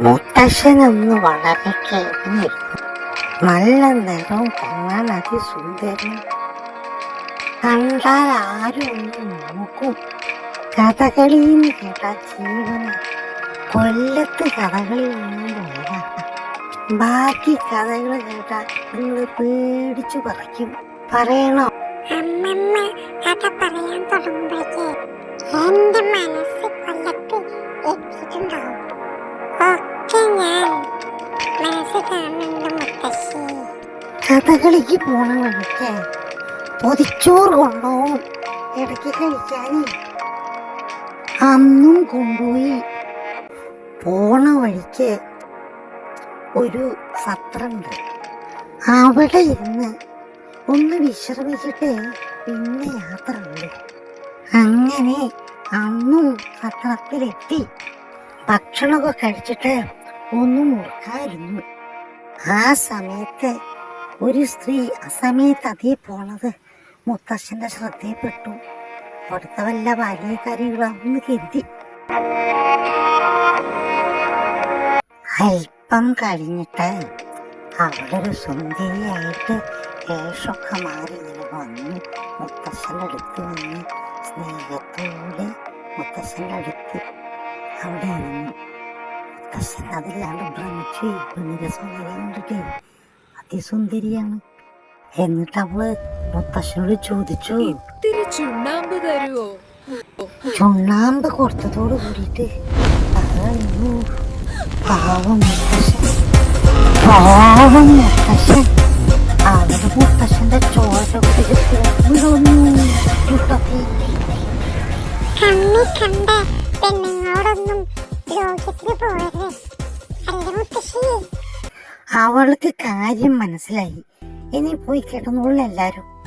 മുത്തശ്ശനൊന്ന് വളരെ കേൾക്കുന്നിരുന്നു നല്ല നിറവും കാണാൻ അതിസുന്ദരം കണ്ടാൽ ആരും നോക്കും. കഥകളിന്ന് കേട്ട ജീവന കൊല്ലത്ത് കഥകളി കാണാൻ പോയതാ. ബാക്കി കഥകൾ കേട്ടാൽ നിങ്ങൾ പേടിച്ചു പറിക്കും. പറയണോ? അമ്മമ്മ കഥ പറയാൻ തുടങ്ങുമ്പോഴേക്ക് കഥകളിക്ക് പോണ വഴിക്ക് പൊതിച്ചോറ് കൊണ്ടുപോകും. ഇടയ്ക്ക് കഴിക്കാൻ അന്നും കൊണ്ടുപോയി. പോണ വഴിക്ക് ഒരു സത്രമുണ്ട് അവിടെ ഇരുന്ന് ഒന്ന് വിശ്രമിച്ചിട്ട് പിന്നെ യാത്ര ഉണ്ട്. അങ്ങനെ അന്നും സത്രത്തിലെത്തി. ഭക്ഷണമൊക്കെ കഴിച്ചിട്ട് ഒന്ന് മുറുക്കായിരുന്നു. ആ സമയത്ത് ഒരു സ്ത്രീ അസമയത്ത് അതേ പോണത് മുത്തശ്ശന്റെ ശ്രദ്ധയിൽപ്പെട്ടു. അവിടുത്തെ വല്ല ബാല്യക്കാരികളാണെന്ന് കരുതി. അല്പം കഴിഞ്ഞിട്ട് അവളൊരു സുന്ദരിയായിട്ട് വേഷമൊക്കെ മാറി ഇങ്ങനെ വന്നു. മുത്തശ്ശന്റെ അടുത്ത് വന്ന് സ്നേഹത്തോടെ മുത്തശ്ശന്റെ അടുത്ത് അവിടെ ഇരുന്നു. അതില്ലാണ്ട് ഭ്രമിച്ചു പെണ്ണിന്റെ സൗന്ദര്യം കണ്ടിട്ടേ അതിസുന്ദരിയാണ്. എന്നിട്ട് അവൾ മുത്തശ്ശനോട് ചോദിച്ചു. ഇത്തിരി ചുണ്ണാമ്പ് തരുവോ? ചുണ്ണാമ്പ് കൊടുത്തതോട് കൂടിയിട്ട് പാവം മുത്തശ്ശൻ. പാവം മുത്തശ്ശൻ. അവിടെ മുത്തശ്ശന്റെ ചോര കണ്ണി കണ്ട പെണ്ണുങ്ങളോടൊന്നും അവൾക്ക് കാര്യം മനസ്സിലായി. ഇനി പോയി കിടന്നോളൂ എല്ലാരും.